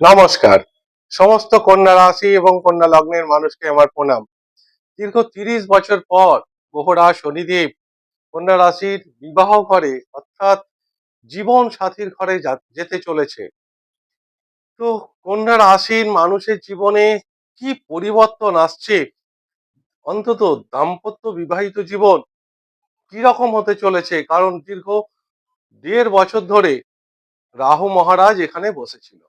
নমস্কার। সমস্ত কন্যা রাশি এবং কন্যা লগ্নের মানুষকে আমার প্রণাম। দীর্ঘ তিরিশ বছর পর গ্রহরা শনিদেব কন্যা রাশির বিবাহ ঘরে অর্থাৎ জীবন সাথীর ঘরে যেতে চলেছে। তো কন্যা রাশির মানুষের জীবনে কি পরিবর্তন আসছে? অন্তত দাম্পত্য বিবাহিত জীবন কি রকম হতে চলেছে? কারণ দীর্ঘ দেড় বছর ধরে রাহু মহারাজ এখানে বসেছিল।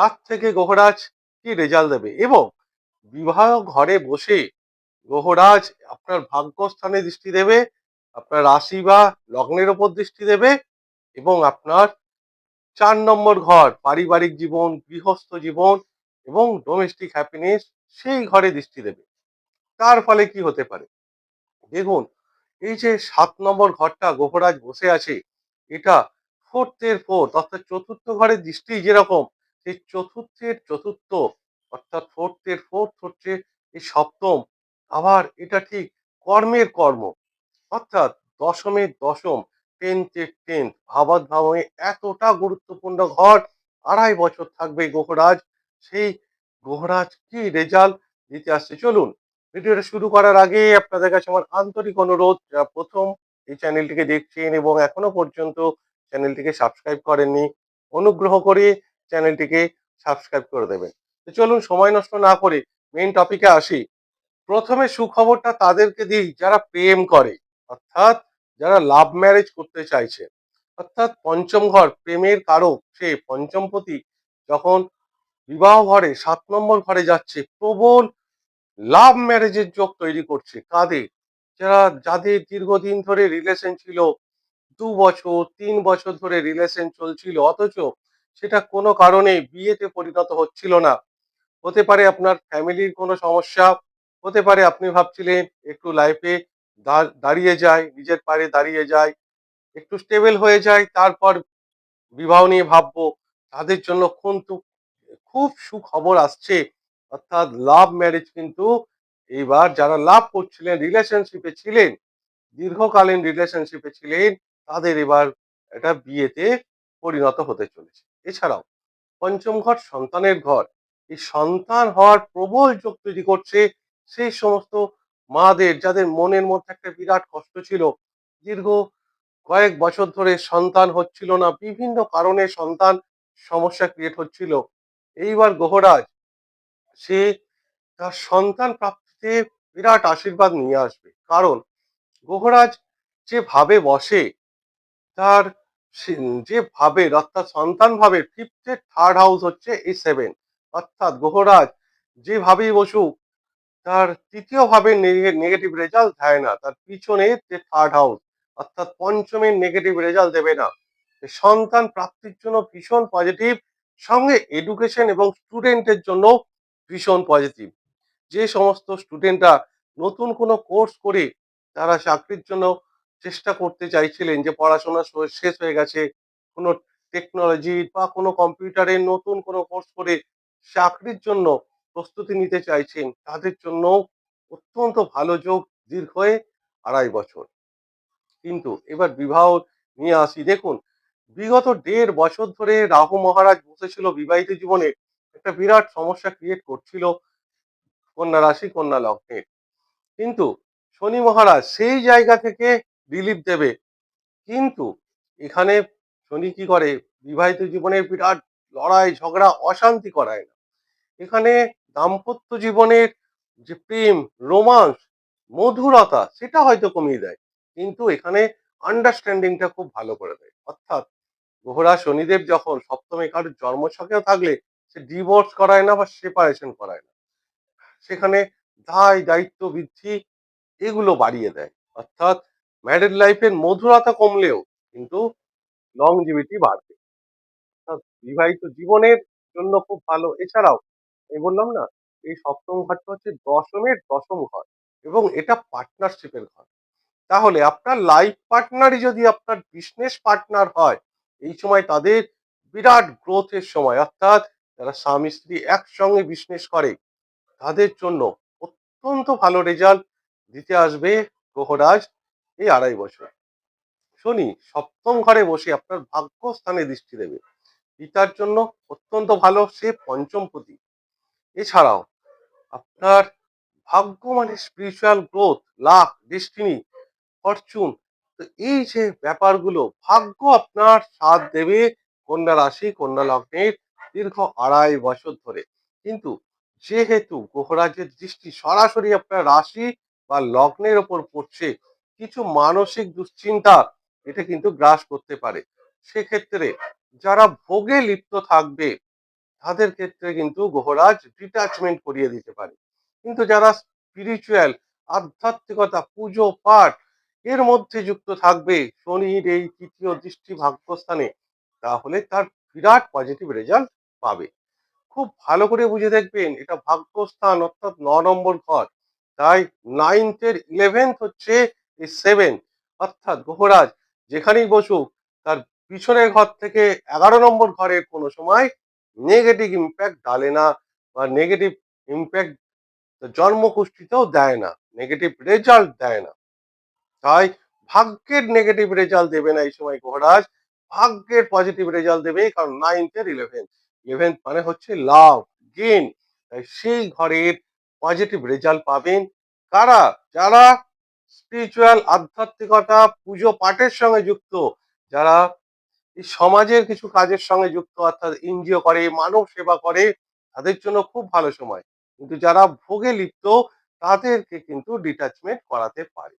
তার থেকে গ্রহরাজ কি রেজাল্ট দেবে? এবং বিবাহ ঘরে বসে গ্রহরাজ আপনার ভাগ্যস্থানে দৃষ্টি দেবে, আপনার রাশি বা লগ্নের ওপর দৃষ্টি দেবে এবং আপনার চার নম্বর ঘর, পারিবারিক জীবন, গৃহস্থ জীবন এবং ডোমেস্টিক হ্যাপিনেস সেই ঘরে দৃষ্টি দেবে। তার ফলে কি হতে পারে? দেখুন, এই যে সাত নম্বর ঘরটা গ্রহরাজ বসে আছে, এটা ফোর্থের ফোর্থ অর্থাৎ চতুর্থ ঘরের দৃষ্টি যেরকম সেই চতুর্থের চতুর্থ, অর্থাৎ ফোর্থের ফোর্থ হচ্ছে এই সপ্তম। আবার এটা ঠিক কর্মের কর্ম, অর্থাৎ দশমের দশম টেন্থের টেন্থ ভাবাদ ভাবে এতটা গুরুত্বপূর্ণ ঘর, আড়াই বছর থাকবে গ্রহরাজ সেই গ্রহরাজ কি রেজাল্ট দিতে আসছে? চলুন ভিডিওটা শুরু করার আগে আপনাদের কাছে আমার আন্তরিক অনুরোধ, যারা প্রথম এই চ্যানেলটিকে দেখছেন এবং এখনও পর্যন্ত চ্যানেলটিকে সাবস্ক্রাইব করেননি, অনুগ্রহ করে চ্যানেলটিকে সাবস্ক্রাইব করে দেবেন। চলুন, সময় নষ্ট না করে মেইন টপিকে আসি। প্রথমে সুখবরটা তাদেরকে দিই, যারা প্রেম করে, অর্থাৎ যারা লাভ ম্যারেজ করতে চাইছে। অর্থাৎ পঞ্চম ঘর, প্রেমের কারক, সে পঞ্চমপতি যখন বিবাহ ঘরে, সাত নম্বর ঘরে যাচ্ছে, প্রবল লাভ ম্যারেজের যোগ তৈরি করছে। কাদের যারা, যাদের দীর্ঘদিন ধরে রিলেশন ছিল, দু বছর, তিন বছর ধরে রিলেশন চলছিল, অথচ সেটা কোনো কারণে বিয়েতে পরিণত হচ্ছিল না। হতে পারে আপনার ফ্যামিলির কোনো সমস্যা, হতে পারে আপনি ভাবছিলেন একটু লাইফে দাঁড়িয়ে যায়, নিজের পায়ে দাঁড়িয়ে যায়, একটু স্টেবল হয়ে যায়, তারপর বিবাহ নিয়ে ভাববো, তাদের জন্য কিন্তু খুব সুখবর আসছে। অর্থাৎ লাভ ম্যারেজ কিন্তু এইবার যারা লাভ করছিলেন রিলেশনশিপে ছিলেন, দীর্ঘকালীন রিলেশনশিপে ছিলেন, তাদের এবার এটা বিয়েতে পরিণত হতে চলেছে। এছাড়াও পঞ্চম ঘর সন্তানের ঘর। এই সন্তান হওয়ার প্রবল যোগ তৈরি করছে সেই সমস্ত মাদের যাদের মনের মধ্যে একটা বিরাট কষ্ট ছিল। দীর্ঘ কয়েক বছর ধরে সন্তান হচ্ছিল না, বিভিন্ন কারণে সন্তান সমস্যা ক্রিয়েট হচ্ছিল। এইবার গ্রহরাজ সে তার সন্তান প্রাপ্তিতে বিরাট আশীর্বাদ নিয়ে আসবে। কারণ গ্রহরাজ যেভাবে বসে, তার যে ভাবের অর্থাৎ সন্তান ভাবের ফিফথের থার্ড হাউস হচ্ছে এই সেভেন অর্থাৎ গ্রহরাজ। যেভাবেই বসুক, তার তৃতীয় ভাবের নেগেটিভ রেজাল্ট দেয় না, তার পিছনে যে থার্ড হাউস অর্থাৎ পঞ্চমের নেগেটিভ রেজাল্ট দেবে না। সন্তান প্রাপ্তির জন্য ভীষণ পজিটিভ সঙ্গে এডুকেশন এবং স্টুডেন্টের জন্য ভীষণ পজিটিভ যে সমস্ত স্টুডেন্টরা নতুন কোনো কোর্স করে, তারা চাকরির জন্য চেষ্টা করতে চাইছিলেন যে পড়াশোনা শেষ হয়ে গেছে, কোনো টেকনোলজি বা কোনো কম্পিউটারে নতুন কোনো কোর্স করে চাকরির জন্য প্রস্তুতি নিতে চাইছেন, তাদের জন্য অত্যন্ত ভালো যোগ দীর্ঘ আড়াই বছর। কিন্তু এবার বিবাহ নিয়ে আসি, দেখুন, বিগত দেড় বছর ধরে রাহু মহারাজ বসেছিল বিবাহিত জীবনে, একটা বিরাট সমস্যা ক্রিয়েট করছিল কন্যা রাশি, কন্যা লগ্নের। কিন্তু শনি মহারাজ সেই জায়গা থেকে রিলিফ দেবে। কিন্তু এখানে শনি কি করে? বিবাহিত জীবনের বিরাট লড়াই, ঝগড়া, অশান্তি করায় না। এখানে দাম্পত্য জীবনের যে প্রেম, রোমান্স, মধুরতা, সেটা হয়তো কমিয়ে দেয়। কিন্তু এখানে আন্ডারস্ট্যান্ডিংটা খুব ভালো করে দেয়। অর্থাৎ গ্রহরা শনিদেব যখন সপ্তমে কারোর জন্মছকেও থাকলে সে ডিভোর্স করায় না বা সেপারেশন করায় না। সেখানে দায় দায়িত্ব বৃদ্ধি এগুলো বাড়িয়ে দেয়। অর্থাৎ ম্যারিড লাইফের মধুরতা কমলেও কিন্তু লং লংজিভিটি বাড়বে বিবাহিত জীবনের জন্য খুব ভালো। এছাড়াও আমি বললাম না, এই সপ্তম ঘরটা হচ্ছে দশমের দশম ঘর এবং এটা পার্টনারশিপের ঘর। তাহলে আপনার লাইফ পার্টনারই যদি আপনার বিজনেস পার্টনার হয়, এই সময় তাদের বিরাট গ্রোথের সময়। অর্থাৎ যারা স্বামী, স্ত্রী একসঙ্গে বিজনেস করে, তাদের জন্য অত্যন্ত ভালো রেজাল্ট দিতে আসবে গ্রহরাজ এই আড়াই বছর শনি, সপ্তম ঘরে বসে আপনার ভাগ্য স্থানে দৃষ্টি দেবে। পিতার জন্য অত্যন্ত ভালো, সে পঞ্চমপতি এছাড়াও, আপনার ভাগ্য মানে spiritual growth luck destiny fortune তো এই যে ব্যাপারগুলো, ভাগ্য আপনার সাথ দেবে কন্যা রাশি, কন্যা লগ্নের দীর্ঘ আড়াই বছর ধরে। কিন্তু যেহেতু গ্রহরাজের দৃষ্টি সরাসরি আপনার রাশি বা লগ্নের ওপর পড়ছে কিছু মানসিক দুশ্চিন্তা এটা কিন্তু গ্রাস করতে পারে। সেক্ষেত্রে যারা ভোগে লিপ্ত থাকবে, তাদের ক্ষেত্রে কিন্তু গ্রহরাজ ডিটাচমেন্ট করিয়ে দিতে পারে। কিন্তু যারা স্পিরিচুয়াল আধ্যাত্মিকতা, পুজো, পাঠ এর মধ্যে যুক্ত থাকবে শনির এই তৃতীয় দৃষ্টি ভাগ্যস্থানে, তাহলে তার বিরাট পজিটিভ রেজাল্ট পাবে। খুব ভালো করে বুঝে দেখবেন, এটা ভাগ্যস্থান অর্থাৎ ন নম্বর ঘর। তাই নাইনথের ইলেভেন্থ হচ্ছে এই সেভেন, অর্থাৎ গ্রহরাজ যেখানেই বসুক, তার পিছনের ঘর থেকে এগারো নম্বর ঘরের কোনো সময় নেগেটিভ ইম্প্যাক্ট ডালে না বা নেগেটিভ ইম্প্যাক্ট জন্মকুষ্ঠিতেও দেয় না নেগেটিভ রেজাল্ট দেয় না। তাই ভাগ্যের নেগেটিভ রেজাল্ট দেবে না এই সময় গ্রহরাজ ভাগ্যের পজিটিভ রেজাল্ট দেবে কারণ নাইনথের ইলেভেন্থ ইলেভেন্থ মানে হচ্ছে লাভ গেন তাই সেই ঘরের পজিটিভ রেজাল্ট পাবেন কারা? যারা স্পিরিচুয়াল আধ্যাত্মিকতা, পুজো, পাঠের সঙ্গে যুক্ত। যারা এই সমাজের কিছু কাজের সঙ্গে যুক্ত, অর্থাৎ এনজিও করে, মানব সেবা করে, তাদের জন্য খুব ভালো সময়। কিন্তু যারা ভোগে লিপ্ত, তাদেরকে কিন্তু ডিটাচমেন্ট করাতে পারে।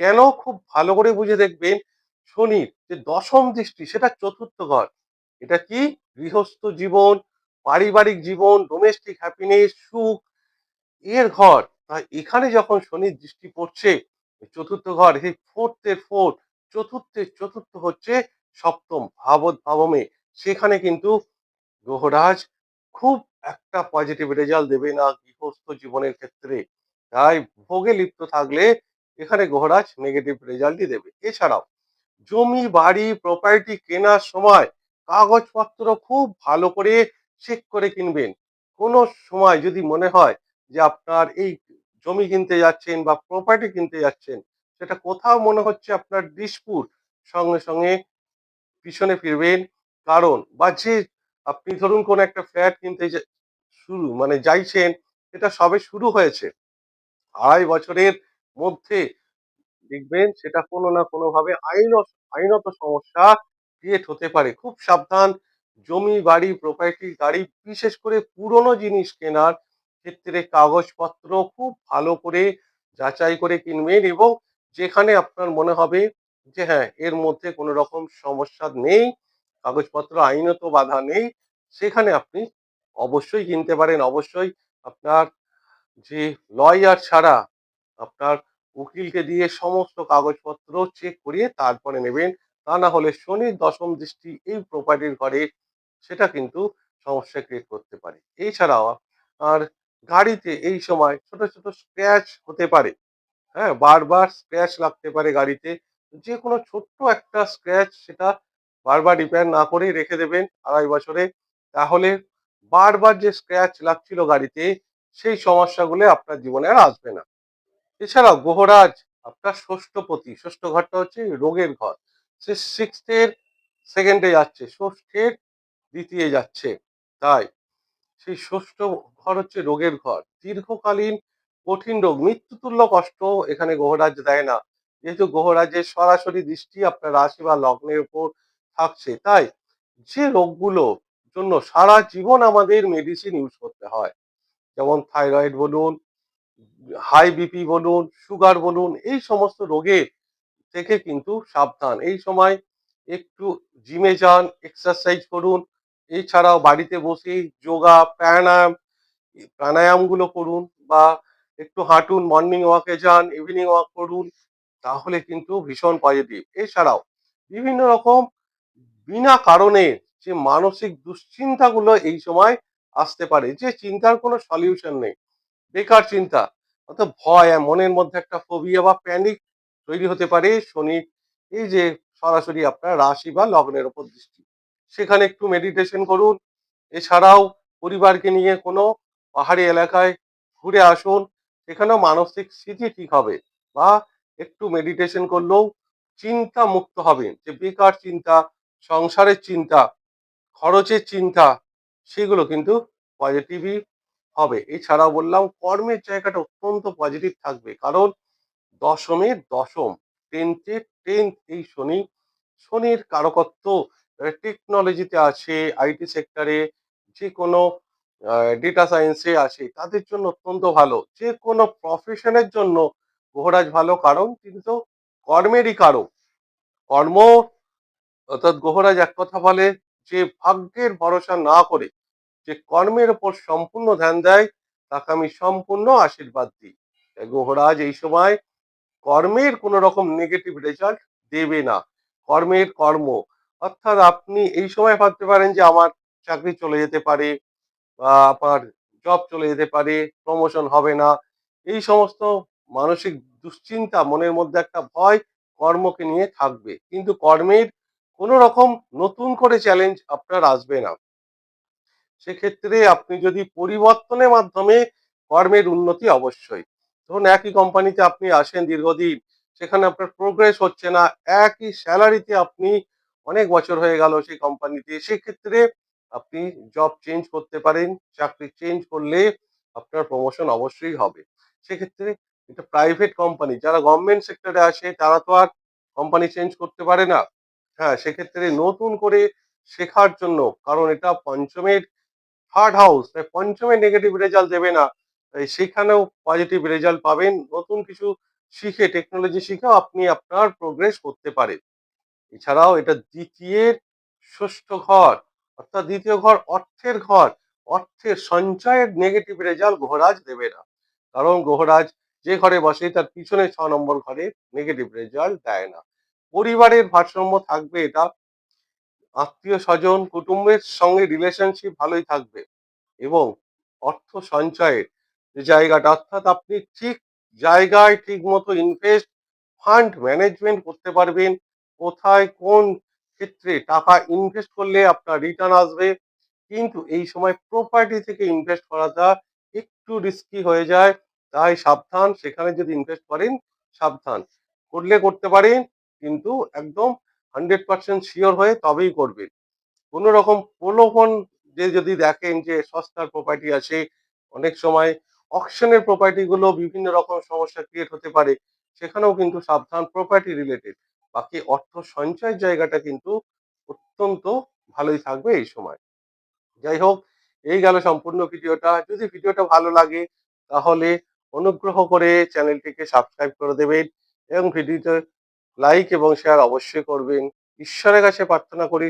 কেন? খুব ভালো করে বুঝে দেখবেন শনির যে দশম দৃষ্টি, সেটা চতুর্থ ঘর। এটা কি? গৃহস্থ জীবন, পারিবারিক জীবন ডোমেস্টিক হ্যাপিনেস সুখ, এর ঘর। তাই এখানে যখন শনির দৃষ্টি পড়ছে চতুর্থ ঘর, এই ফোর্থের ফোর্থ চতুর্থের চতুর্থ হচ্ছে সপ্তম ভাবত ভাবমে। সেখানে কিন্তু গ্রহরাজ খুব একটা পজিটিভ রেজাল্ট দেবে না গৃহস্থ জীবনের ক্ষেত্রে। তাই ভোগে লিপ্ত থাকলে এখানে গ্রহরাজ নেগেটিভ রেজাল্টই দেবে। এছাড়াও জমি, বাড়ি প্রপার্টি কেনার সময় কাগজপত্র খুব ভালো করে চেক করে কিনবেন। কোনো সময় যদি মনে হয় যে আপনার এই জমি কিনতে যাচ্ছেন বা প্রপার্টি কিনতে যাচ্ছেন, সেটা কোথাও মনে হচ্ছে আপনার ডিসপুট সঙ্গে সঙ্গে পিছনে ফিরবেন। কারণ বা যে আপনি ধরুন কোন একটা ফ্ল্যাট কিনতে শুরু মানে যাইছেন এটা সবে শুরু হয়েছে। আড়াই বছরের মধ্যে দেখবেন সেটা কোনো না কোনোভাবে আইন আইনত সমস্যা ক্রিয়েট হতে পারে। খুব সাবধান, জমি, বাড়ি প্রপার্টি গাড়ি, বিশেষ করে পুরনো জিনিস কেনার ক্ষেত্রে কাগজপত্র খুব ভালো করে যাচাই করে কিনবেন এবং যেখানে আপনার মনে হবে যে হ্যাঁ এর মধ্যে কোনো রকম সমস্যা নেই, কাগজপত্র আইনত বাধা নেই, সেখানে আপনি অবশ্যই কিনতে পারেন। অবশ্যই আপনার যে লয়ার ছাড়া আপনার উকিলকে দিয়ে সমস্ত কাগজপত্র চেক করিয়ে তারপরে নেবেন। তা না হলে শনির দশম দৃষ্টি এই প্রপার্টির ঘরে, সেটা কিন্তু সমস্যা ক্রিয়েট করতে পারে। এছাড়াও আর গাড়িতে এই সময় ছোট ছোট স্ক্র্যাচ হতে পারে। হ্যাঁ বারবার স্ক্র্যাচ লাগতে পারে গাড়িতে। যে কোনো ছোট্ট একটা স্ক্র্যাচ সেটা বারবার রিপেয়ার না করে রেখে দেবেন আড়াই বছরে। তাহলে বারবার যে স্ক্র্যাচ লাগছিল গাড়িতে, সেই সমস্যাগুলো আপনার জীবনে আর আসবে না। এছাড়াও গ্রহরাজ আপনার ষষ্ঠপতি ষষ্ঠ ঘরটা হচ্ছে রোগের ঘর। সে সিক্সথের সেকেন্ডে যাচ্ছে, ষষ্ঠের দ্বিতীয় যাচ্ছে। তাই সেই ষষ্ঠ ঘর হচ্ছে রোগের ঘর। দীর্ঘকালীন কঠিন রোগ, মৃত্যুতুল্য কষ্ট এখানে গ্রহরাজ দেয় না। যেহেতু গ্রহরাজের সরাসরি দৃষ্টি আপনার রাশি বা লগ্নের উপর থাকছে, তাই যে রোগগুলো জন্য সারা জীবন আমাদের মেডিসিন ইউজ করতে হয়, যেমন থাইরয়েড বলুন হাই বিপি বলুন সুগার বলুন, এই সমস্ত রোগের থেকে কিন্তু সাবধান। এই সময় একটু জিমে যান এক্সারসাইজ করুন এছাড়াও বাড়িতে বসে যোগা, প্রাণায়াম, প্রাণায়ামগুলো করুন বা একটু হাঁটুন মর্নিং ওয়াকে যান ইভিনিং ওয়াক করুন, তাহলে কিন্তু ভীষণ পজিটিভ এছাড়াও বিভিন্ন রকম বিনা কারণে যে মানসিক দুশ্চিন্তাগুলো এই সময় আসতে পারে, যে চিন্তার কোনো সলিউশন নেই। বেকার চিন্তা, অর্থাৎ ভয় মনের মধ্যে একটা ফোবিয়া বা প্যানিক তৈরি হতে পারে শনি, এই যে সরাসরি আপনার রাশি বা লগ্নের ওপর দৃষ্টি। সেখানে একটু মেডিটেশন করুন। এছাড়াও পরিবারকে নিয়ে কোনো পাহাড়ি এলাকায় ঘুরে আসুন। সেখানেও মানসিক স্থিতি ঠিক হবে বা একটু মেডিটেশন করলেও চিন্তা মুক্ত হবেন যে বেকার চিন্তা, সংসারের চিন্তা, খরচের চিন্তা, সেগুলো কিন্তু পজিটিভই হবে। এছাড়াও বললাম, কর্মের জায়গাটা অত্যন্ত পজিটিভ থাকবে। কারণ দশমের দশম টেন্থে টেন্থ এই শনি, শনির কারকত্ব টেকনোলজিতে আছে আইটি সেক্টরে যে কোনো ডেটা সায়েন্সে আছে, তাদের জন্য অত্যন্ত ভালো। যে কোনো প্রফেশনের জন্য গ্রহরাজ ভালো, কারণ তিনি তো কর্মেরই কারক। কর্ম অর্থাৎ গ্রহরাজ এক কথা বলে যে ভাগ্যের ভরসা না করে যে কর্মের ওপর সম্পূর্ণ ধ্যান দেয়, তাকে আমি সম্পূর্ণ আশীর্বাদ দিই। তাই গ্রহরাজ এই সময় কর্মের কোনো রকম নেগেটিভ রেজাল্ট দেবে না। কর্মের কর্ম অর্থাৎ আপনি এই সময় ভাবতে পারেন যে আমার চাকরি চলে যেতে পারে বা আপনার জব চলে যেতে পারে প্রমোশন হবে না। এই সমস্ত মানসিক দুশ্চিন্তা মনের মধ্যে একটা ভয় কর্মকে নিয়ে থাকবে। কিন্তু কর্মের কোনো রকম নতুন করে চ্যালেঞ্জ আপনার আসবে না। সেক্ষেত্রে আপনি যদি পরিবর্তনের মাধ্যমে কর্মের উন্নতি অবশ্যই। ধরুন একই কোম্পানিতে আপনি আসেন দীর্ঘদিন, সেখানে আপনার প্রোগ্রেস হচ্ছে না, একই স্যালারিতে আপনি অনেক বছর হয়ে গেল সেই কোম্পানিতে সেক্ষেত্রে আপনি জব চেঞ্জ করতে পারেন, চাকরি চেঞ্জ করলে আপনার প্রমোশন অবশ্যই হবে। সেক্ষেত্রে এটা প্রাইভেট কোম্পানি যারা গভর্নমেন্ট সেক্টরে আসে, তারা তো আর কোম্পানি চেঞ্জ করতে পারে না। হ্যাঁ সেক্ষেত্রে নতুন করে শেখার জন্য, কারণ এটা পঞ্চমের থার্ড হাউস তাই পঞ্চমের নেগেটিভ রেজাল্ট দেবে না, তাই সেখানেও পজিটিভ রেজাল্ট পাবেন। নতুন কিছু শিখে টেকনোলজি শিখেও আপনি আপনার প্রোগ্রেস করতে পারেন। এছাড়াও এটা দ্বিতীয়ের ষষ্ঠ ঘর, অর্থাৎ দ্বিতীয় ঘর অর্থের ঘর, অর্থের সঞ্চয়ের নেগেটিভ রেজাল্ট গ্রহরাজ দেবে না। কারণ গ্রহরাজ যে ঘরে বসে তার পিছনে ছ নম্বর ঘরে নেগেটিভ রেজাল্ট দেয় না। পরিবারের ভারসাম্য থাকবে এটা, আত্মীয় স্বজন, কুটুম্বের সঙ্গে রিলেশনশিপ ভালোই থাকবে এবং অর্থ সঞ্চয়ের যে জায়গাটা, অর্থাৎ আপনি ঠিক জায়গায় ঠিক মতো ইনভেস্ট ফান্ড ম্যানেজমেন্ট করতে পারবেন কোথায়, কোন ক্ষেত্রে টাকা ইনভেস্ট করলে আপনার রিটার্ন আসবে? কিন্তু এই সময় প্রপার্টি থেকে ইনভেস্ট করাটা একটু রিস্কি হয়ে যায়। তাই সাবধান, সেখানে যদি ইনভেস্ট করেন, সাবধান। করলে করতে পারেন, কিন্তু একদম হান্ড্রেড পার্সেন্ট শিওর হয়ে তবেই করবেন। কোনো রকম প্রলোভন যে যদি দেখেন যে সস্তার প্রপার্টি আছে, অনেক সময় অকশনের প্রপার্টি গুলো বিভিন্ন রকম সমস্যা ক্রিয়েট হতে পারে, সেখানেও কিন্তু সাবধান প্রপার্টি রিলেটেড বাকি অর্থ সঞ্চয়ের জায়গাটা কিন্তু অত্যন্ত ভালোই থাকবে এই সময়। যাই হোক, এই গেল সম্পূর্ণ ভিডিওটা। যদি ভিডিওটা ভালো লাগে, তাহলে অনুগ্রহ করে চ্যানেলটিকে সাবস্ক্রাইব করে দেবেন এবং ভিডিওতে লাইক এবং শেয়ার অবশ্যই করবেন। ঈশ্বরের কাছে প্রার্থনা করি